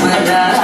my life.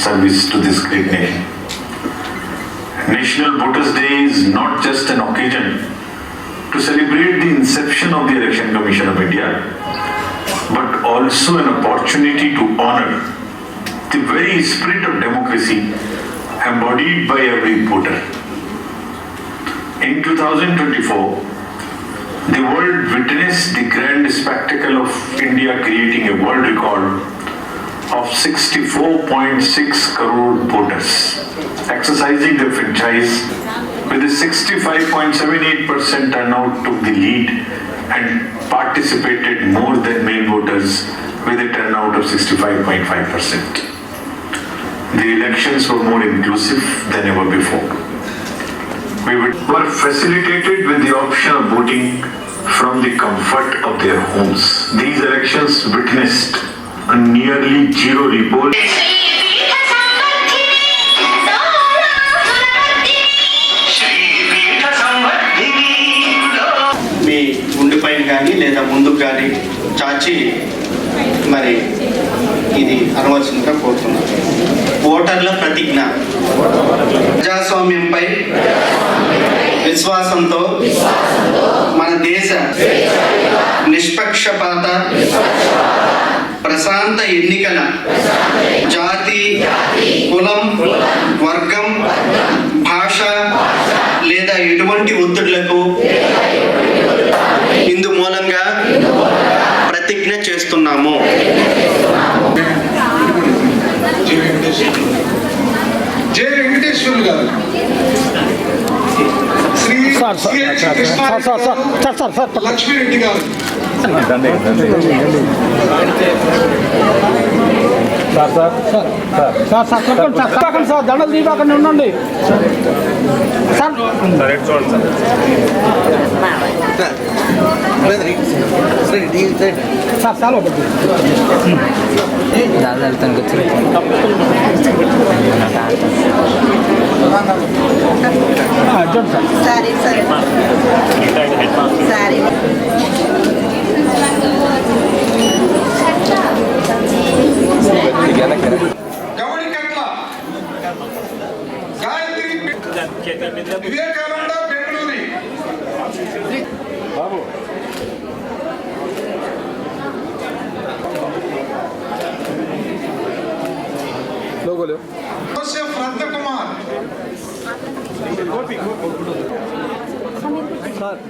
Service to this great nation. National Voters' Day is not just an occasion to celebrate the inception of the Election Commission of India, but also an opportunity to honor the very spirit of democracy embodied by every voter. In 2024, the world witnessed the grand spectacle of India creating a world record of 64.6 crore voters, exercising their franchise with a 65.78% turnout took the lead and participated more than male voters with a turnout of 65.5%. The elections were more inclusive than ever before. We were facilitated with the option of voting from the comfort of their homes. These elections witnessed nearly nearly zero report. మీ ఉండిపైన కానీ లేదా ముందుకు కానీ చాచి మరి ఇది అనవలసిందిగా కోరుతున్నాను ఓటర్ల ప్రతిజ్ఞ ప్రజాస్వామ్యంపై విశ్వాసంతో మన దేశ నిష్పక్షపాత ప్రశాంత ఎన్నికల జాతి కులం వర్గం భాష లేదా ఎటువంటి ఒత్తిడులకు ఇందు మూలంగా ప్రతిజ్ఞ చేస్తున్నాము జే వెంకటేశ్వర్లు గారు శ్రీ. లక్ష్మీరెడ్డి గారు సార్ సార్ సార్. సార్ చెప్పండి సార్. చెప్పకండి సార్. దండలు తీయకండి ఉండండి. సార్. సార్ చాలా ఒకటి దాదాపు తనకు వచ్చి అర్జున్ సార్. సరే సరే. వివేకానంద బెంగళూరి జోసెఫ్ రత్నకుమార్. ఇవ్వాలి సార్.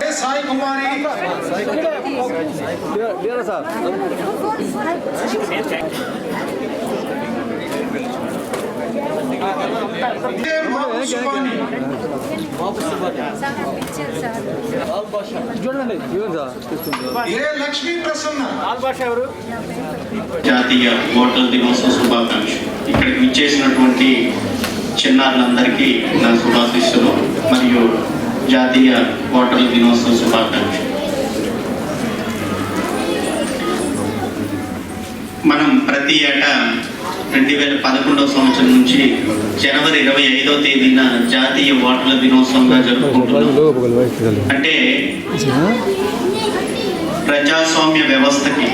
ఏ సాయి కుమారి ఇవ్వాలి సార్ ఏ బాబు సుబాని చూడండి ఇవ్వండి సార్ తీసుకుంటాం ఏ లక్ష్మీ ప్రసన్న జాతీయ ఓటర్ల దినోత్సవ శుభాకాంక్షలు ఇక్కడికి విచ్చేసినటువంటి చిన్నారులందరికీ నా శుభాశిస్సులు మరియు జాతీయ ఓటర్ల దినోత్సవ శుభాకాంక్షలు. మనం ప్రతి ఏటా రెండు వేల పదకొండవ సంవత్సరం నుంచి జనవరి ఇరవై ఐదవ తేదీన జాతీయ ఓటర్ల దినోత్సవంగా జరుపుకుంటున్నాం. అంటే ప్రజాస్వామ్య వ్యవస్థకి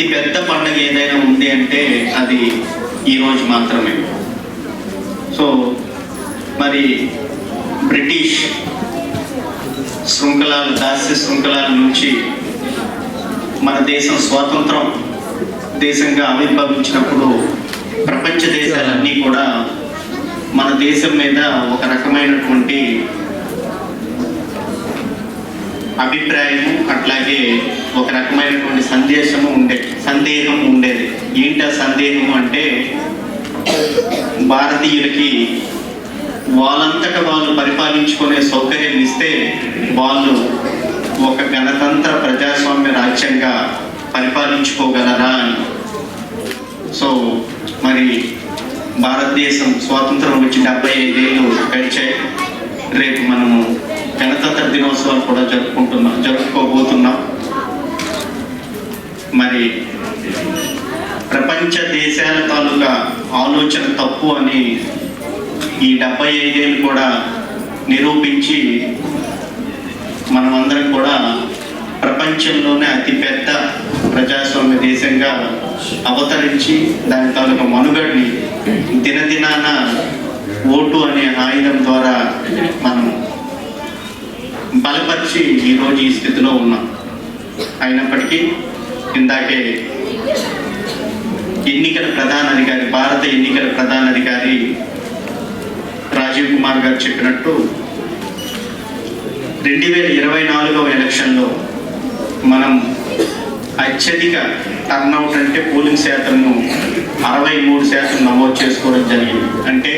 అతి పెద్ద పండుగ ఏదైనా ఉంది అంటే అది ఈరోజు మాత్రమే. సో మరి బ్రిటిష్ శృంఖలాలు దాస్య శృంఖలాల నుంచి మన దేశం స్వాతంత్రం దేశంగా ఆవిర్భవించినప్పుడు ప్రపంచ దేశాలన్నీ కూడా మన దేశం మీద ఒక రకమైనటువంటి అభిప్రాయము అట్లాగే ఒక రకమైనటువంటి సందేశము ఉండే సందేహం ఉండేది. ఏంటి ఆ సందేహం అంటే భారతీయులకి వాళ్ళంతట వాళ్ళు పరిపాలించుకునే సౌకర్యం ఇస్తే వాళ్ళు ఒక గణతంత్ర ప్రజాస్వామ్య రాజ్యంగా పరిపాలించుకోగలరా అని. సో మరి భారతదేశం స్వాతంత్రం వచ్చి డెబ్బై ఐదేళ్ళు గడిచాయి రేపు మనము గణతంత్ర దినోత్సవాలు కూడా జరుపుకుంటున్నాం జరుపుకోబోతున్నాం. మరి ప్రపంచ దేశాల తాలూకా ఆలోచన తప్పు అని ఈ డెబ్బై ఐదేళ్ళు కూడా నిరూపించి మనమందరం కూడా ప్రపంచంలోనే అతిపెద్ద ప్రజాస్వామ్య దేశంగా అవతరించి దాని తాలూకా మనుగడిని దినదినాన ఓటు అనే ఆయుధం ద్వారా మనం బలపరిచి ఈరోజు ఈ స్థితిలో ఉన్నాం. అయినప్పటికీ ఇందాకే ఎన్నికల ప్రధాన అధికారి భారత ఎన్నికల ప్రధాన అధికారి రాజీవ్ కుమార్ గారు చెప్పినట్టు రెండు వేల ఇరవై నాలుగవ ఎలక్షన్లో మనం అత్యధిక టర్నౌట్ అంటే పోలింగ్ శాతంను అరవై మూడు శాతం నమోదు చేసుకోవడం జరిగింది. అంటే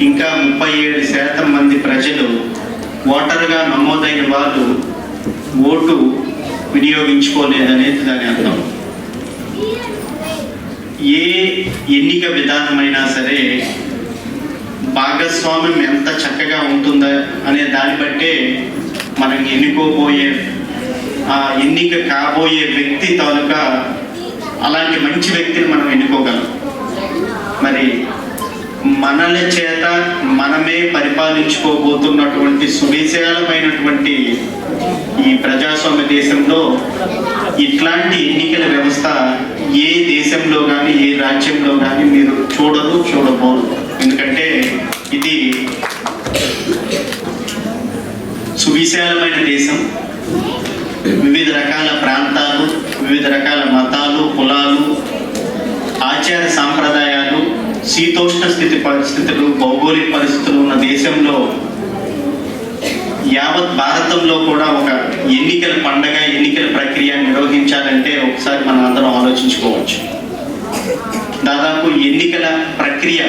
ఇంకా ముప్పై ఏడు శాతం మంది ప్రజలు ఓటరుగా నమోదైన వాళ్ళు ఓటు వినియోగించుకోలేదనేది దాని అర్థం. ఏ ఎన్నిక విధానమైనా సరే భాగస్వామ్యం ఎంత చక్కగా ఉంటుందా అనే దాన్ని బట్టే మనం ఎన్నుకోబోయే ఆ ఎన్నిక కాబోయే వ్యక్తి తాలూకా అలాంటి మంచి వ్యక్తిని మనం ఎన్నుకోగలం. మరి మనల చేత మనమే పరిపాలించుకోబోతున్నటువంటి సువిశాలమైనటువంటి ఈ ప్రజాస్వామ్య దేశంలో ఇట్లాంటి ఎన్నికల వ్యవస్థ ఏ దేశంలో కానీ ఏ రాజ్యంలో కానీ మీరు చూడరు చూడబోరు. ఎందుకంటే ఇది సువిశాలమైన దేశం. వివిధ రకాల ప్రాంతాలు వివిధ రకాల మతాలు కులాలు ఆచార సాంప్రదాయాలు శీతోష్ణ స్థితి పరిస్థితులు భౌగోళిక పరిస్థితులు ఉన్న దేశంలో యావత్ భారతంలో కూడా ఒక ఎన్నికల పండగ ఎన్నికల ప్రక్రియ నిర్వహించాలంటే ఒకసారి మనం అందరం ఆలోచించుకోవచ్చు. దాదాపు ఎన్నికల ప్రక్రియ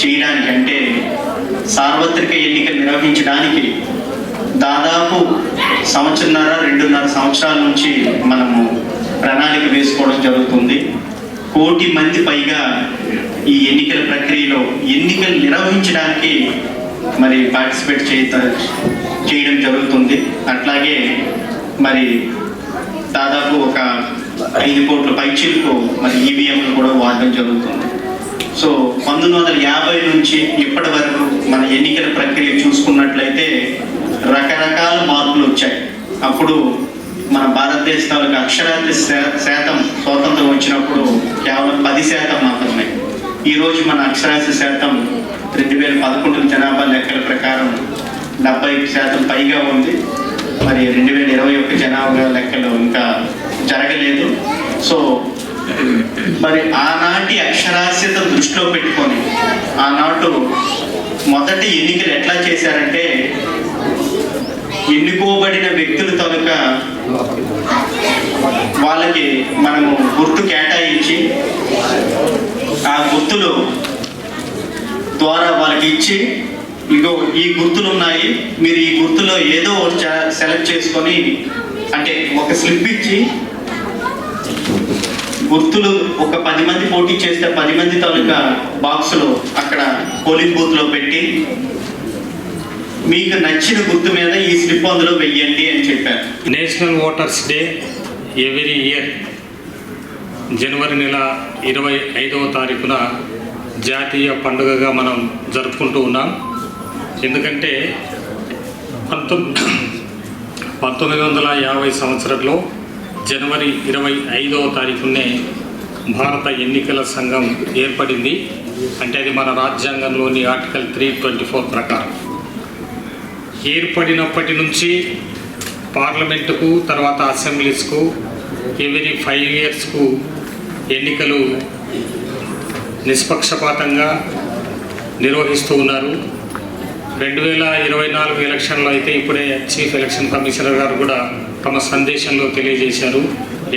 చేయడానికి అంటే సార్వత్రిక ఎన్నికలు నిర్వహించడానికి దాదాపు సంవత్సరన్నర రెండున్నర సంవత్సరాల నుంచి మనము ప్రణాళిక వేసుకోవడం జరుగుతుంది. కోటి మంది పైగా ఈ ఎన్నికల ప్రక్రియలో ఎన్నికలు నిర్వహించడానికి మరి పార్టిసిపేట్ చేయ చేయడం జరుగుతుంది. అట్లాగే మరి దాదాపు ఒక ఐదు కోట్ల పైచీలకు మరి ఈవీఎంలు కూడా వాడడం జరుగుతుంది. సో పంతొమ్మిది వందల యాభై నుంచి ఇప్పటి వరకు మన ఎన్నికల ప్రక్రియ చూసుకున్నట్లయితే రకరకాల మార్పులు వచ్చాయి. అప్పుడు మన భారతదేశంలో తాలూకు అక్షరాస్యత శాతం స్వాతంత్రం వచ్చినప్పుడు కేవలం పది శాతం మాత్రమే. ఈరోజు మన అక్షరాస్య శాతం రెండు వేల పదకొండు జనాభా లెక్కల ప్రకారం డెబ్బై శాతం పైగా ఉంది. మరి రెండు వేల ఇరవై ఒక్క జనాభా లెక్కలు ఇంకా జరగలేదు. సో మరి ఆనాటి అక్షరాస్యత దృష్టిలో పెట్టుకొని ఆనాడు మొదటి ఎన్నికలు ఎట్లా చేశారంటే ఎన్నుకోబడిన వ్యక్తుల తనుక వాళ్ళకి మనము గుర్తు కేటాయించి ఆ గుర్తులు ద్వారా వాళ్ళకి ఇచ్చి ఇగో ఈ గుర్తులు ఉన్నాయి మీరు ఈ గుర్తులో ఏదో ఒకటి సెలెక్ట్ చేసుకొని అంటే ఒక స్లిప్ ఇచ్చి గుర్తులు ఒక పది మంది పోటీ చేస్తే పది మంది తాలూకా బాక్సులు అక్కడ పోలింగ్ బూత్లో పెట్టి మీకు నచ్చిన గుర్తు మీద ఈ స్లిప్ అందులో వెయ్యండి అని చెప్పారు. National voters day every year జనవరి నెల ఇరవై ఐదవ తారీఖున జాతీయ పండుగగా మనం జరుపుకుంటూ ఉన్నాం. ఎందుకంటే పంతొమ్మిది పంతొమ్మిది వందల యాభై సంవత్సరంలో జనవరి ఇరవై ఐదవ తారీఖునే భారత ఎన్నికల సంఘం ఏర్పడింది. అంటే అది మన రాజ్యాంగంలోని ఆర్టికల్ త్రీ ట్వంటీ ఫోర్ ప్రకారం. ఏర్పడినప్పటి నుంచి పార్లమెంటుకు తర్వాత అసెంబ్లీస్కు ఎవరీ ఫైవ్ ఇయర్స్కు ఎన్నికలు నిష్పక్షపాతంగా నిర్వహిస్తూ ఉన్నారు. రెండు వేల ఇరవై నాలుగు ఎలక్షన్లో అయితే ఇప్పుడే చీఫ్ ఎలక్షన్ కమిషనర్ గారు కూడా తమ సందేశంలో తెలియజేశారు.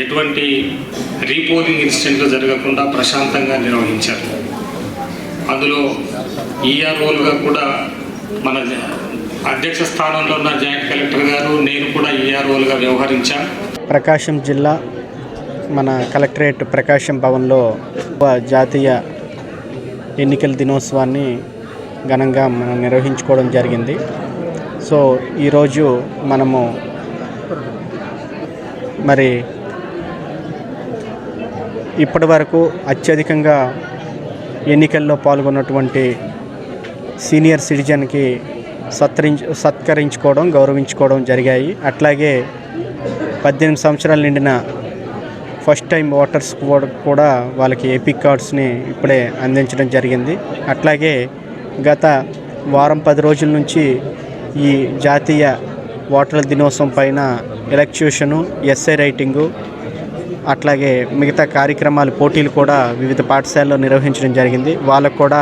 ఎటువంటి రీపోలింగ్ ఇన్సిడెంట్లు జరగకుండా ప్రశాంతంగా నిర్వహించారు. అందులో ఈఆర్ఓలుగా కూడా మన అధ్యక్ష స్థానంలో ఉన్న జాయింట్ కలెక్టర్ గారు నేను కూడా ఈఆర్ఓలుగా వ్యవహరించాను ప్రకాశం జిల్లా మన కలెక్టరేట్ ప్రకాశం భవన్లో జాతీయ ఎన్నికల దినోత్సవాన్ని ఘనంగా మనం నిర్వహించుకోవడం జరిగింది. సో ఈరోజు మనము మరి ఇప్పటి వరకు అత్యధికంగా ఎన్నికల్లో పాల్గొన్నటువంటి సీనియర్ సిటిజన్కి సత్కరించ సత్కరించుకోవడం గౌరవించుకోవడం జరిగాయి. అట్లాగే పద్దెనిమిది సంవత్సరాలు నిండిన ఫస్ట్ టైం ఓటర్స్ కూడా- కూడా వాళ్ళకి ఎపిక్ కార్డ్స్ని ఇప్పుడే అందించడం జరిగింది. అట్లాగే గత వారం పది రోజుల నుంచి ఈ జాతీయ ఓటర్ల దినోత్సవం పైన ఎలక్ట్యూషను ఎస్ఐ రైటింగు అట్లాగే మిగతా కార్యక్రమాలు పోటీలు కూడా వివిధ పాఠశాలలో నిర్వహించడం జరిగింది. వాళ్ళకు కూడా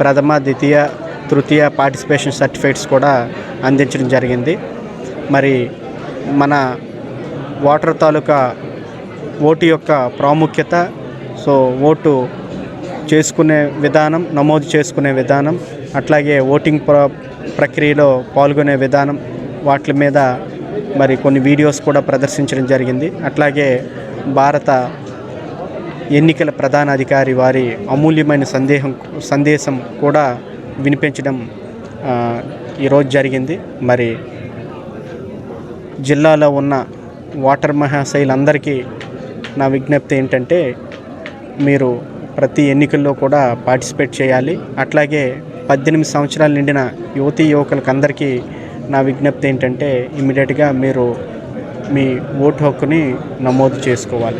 ప్రథమ ద్వితీయ తృతీయ పార్టిసిపేషన్ సర్టిఫికేట్స్ కూడా అందించడం జరిగింది. మరి మన ఓటర్ తాలూకా ఓటు యొక్క ప్రాముఖ్యత సో ఓటు చేసుకునే విధానం నమోదు చేసుకునే విధానం అట్లాగే ఓటింగ్ ప్ర ప్రక్రియలో పాల్గొనే విధానం వాటి మీద మరి కొన్ని వీడియోస్ కూడా ప్రదర్శించడం జరిగింది. అట్లాగే భారత ఎన్నికల ప్రధాన అధికారి వారి అమూల్యమైన సందేహం సందేశం కూడా వినిపించడం ఈరోజు జరిగింది. మరి జిల్లాలో ఉన్న వాటర్ మహాశైలందరికీ నా విజ్ఞప్తి ఏంటంటే మీరు ప్రతి ఎన్నికల్లో కూడా పార్టిసిపేట్ చేయాలి. అట్లాగే పద్దెనిమిది సంవత్సరాలు నిండిన యువతీ యువకులకు అందరికీ నా విజ్ఞప్తి ఏంటంటే ఇమీడియట్గా మీరు మీ ఓటు హక్కుని నమోదు చేసుకోవాలి.